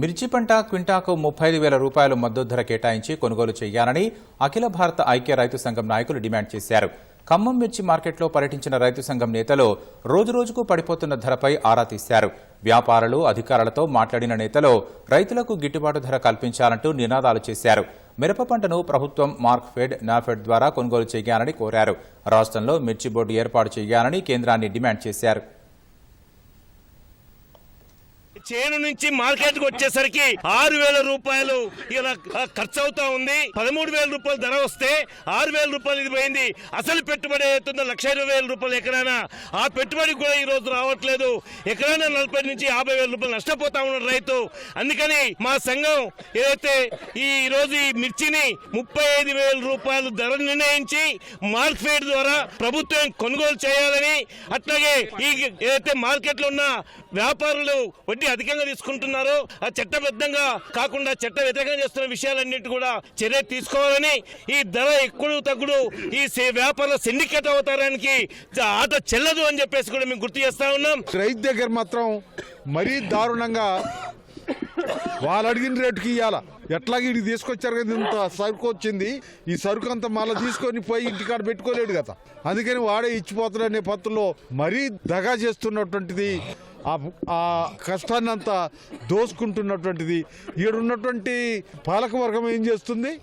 మిర్చి పంట క్వింటాకు ముప్పై ఐదు వేల రూపాయలు మద్దతు ధర కేటాయించి కొనుగోలు చేయాలని అఖిల భారత ఐక్య రైతు సంఘం నాయకులు డిమాండ్ చేశారు. ఖమ్మం మిర్చి మార్కెట్లో పర్యటించిన రైతు సంఘం నేతలు రోజురోజుకు పడిపోతున్న ధరపై ఆరా తీశారు. వ్యాపారులు అధికారులతో మాట్లాడిన నేతలు రైతులకు గిట్టుబాటు ధర కల్పించాలంటూ నినాదాలు చేశారు. మిరప పంటను ప్రభుత్వం మార్క్ఫెడ్ నాఫెడ్ ద్వారా కొనుగోలు చేయాలని కోరారు. రాష్ట్రంలో మిర్చి బోర్డు ఏర్పాటు చేయాలని కేంద్రాన్ని డిమాండ్ చేశారు. చేను నుంచి మార్కెట్కు వచ్చేసరికి ఆరు వేల రూపాయలు ఇలా ఖర్చు అవుతా ఉంది. పదమూడు వేల రూపాయలు ధర వస్తే ఆరు వేల రూపాయలు ఇది పోయింది. అసలు పెట్టుబడి అవుతుందో? లక్ష ఇరవై వేల రూపాయలు ఎక్కడైనా? ఆ పెట్టుబడి కూడా ఈ రోజు రావట్లేదు. ఎక్కడైనా నలభై నుంచి యాభై వేల రూపాయలు నష్టపోతా ఉన్నాడు రైతు. అందుకని మా సంఘం ఏదైతే ఈ రోజు ఈ మిర్చిని ముప్పై ఐదు వేల రూపాయలు ధర నిర్ణయించి మార్కెట్ ద్వారా ప్రభుత్వం కొనుగోలు చేయాలని అట్లాగే ఈ ఏదైతే మార్కెట్లో ఉన్న వ్యాపారులు వడ్డీ అధికంగా తీసుకుంటున్నారో. ఆ చట్టబద్ధంగా కాకుండా చట్ట వ్యతిరేకంగా చేస్తున్న విషయాలన్నింటి కూడా చర్య తీసుకోవాలని ఈ ధర ఎక్కువ తగ్గుడు ఈ సే- వ్యాపారుల సిండికేట్ అవతారానికి ఆట చెల్లదు అని చెప్పేసి కూడా మేము గుర్తు చేస్తా ఉన్నాం. రైతు దగ్గర మాత్రం మరీ దారుణంగా వాళ్ళు అడిగిన రేటుకి ఇవ్వాలా ఎట్లాగే ఇది తీసుకొచ్చారు కదా ఇంత సరుకు వచ్చింది. ఈ సరుకు అంతా మళ్ళీ తీసుకొని పోయి ఇంటికాడ పెట్టుకోలేడు కదా. అందుకని వాడే ఇచ్చిపోతాడనే పత్తుల్లో మరీ దగా చేస్తున్నటువంటిది ఆ- ఆ కష్టాన్ని అంతా దోసుకుంటున్నటువంటిది. ఈడున్నటువంటి పాలకవర్గం ఏం చేస్తుంది?